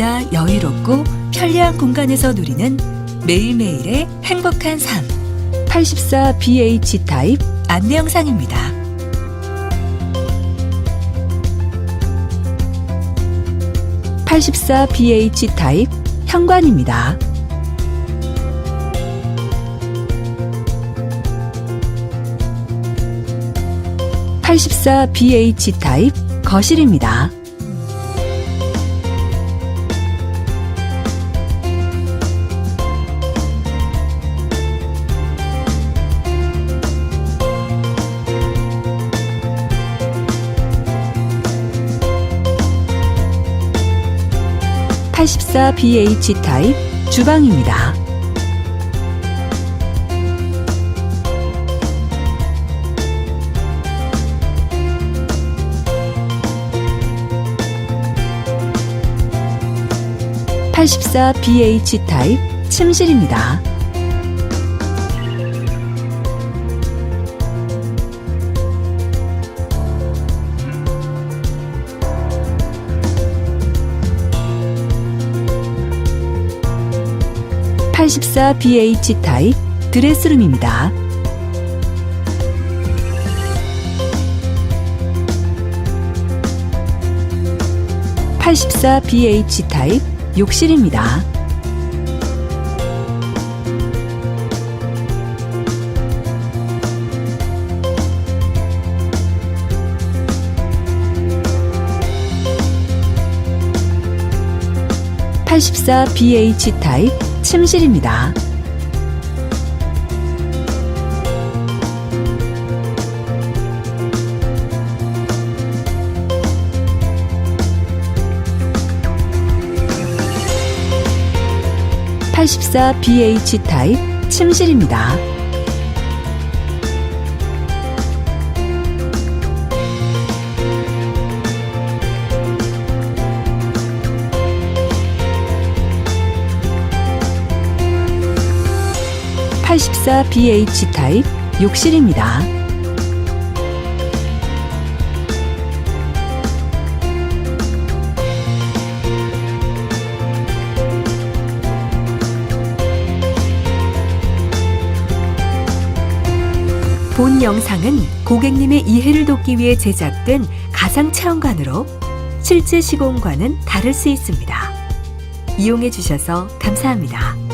보다 여유롭고 편리한 공간에서 누리는 매일매일의 행복한 삶. 84BH 타입 안내 영상입니다. 팔십사 BH 타입 현관입니다. 팔십사 BH 타입 거실입니다. 팔십사 BH 타입 주방입니다. 팔십사 BH 타입 침실입니다. 팔십사 BH 타입 드레스룸입니다. 팔십사 BH 타입 욕실입니다. 팔십사 BH 타입 침실입니다. 팔십사 BH 타입 침실입니다. 팔십사 BH 타입 욕실입니다. 본 영상은 고객님의 이해를 돕기 위해 제작된 가상 체험관으로 실제 시공과는 다를 수 있습니다. 이용해 주셔서 감사합니다.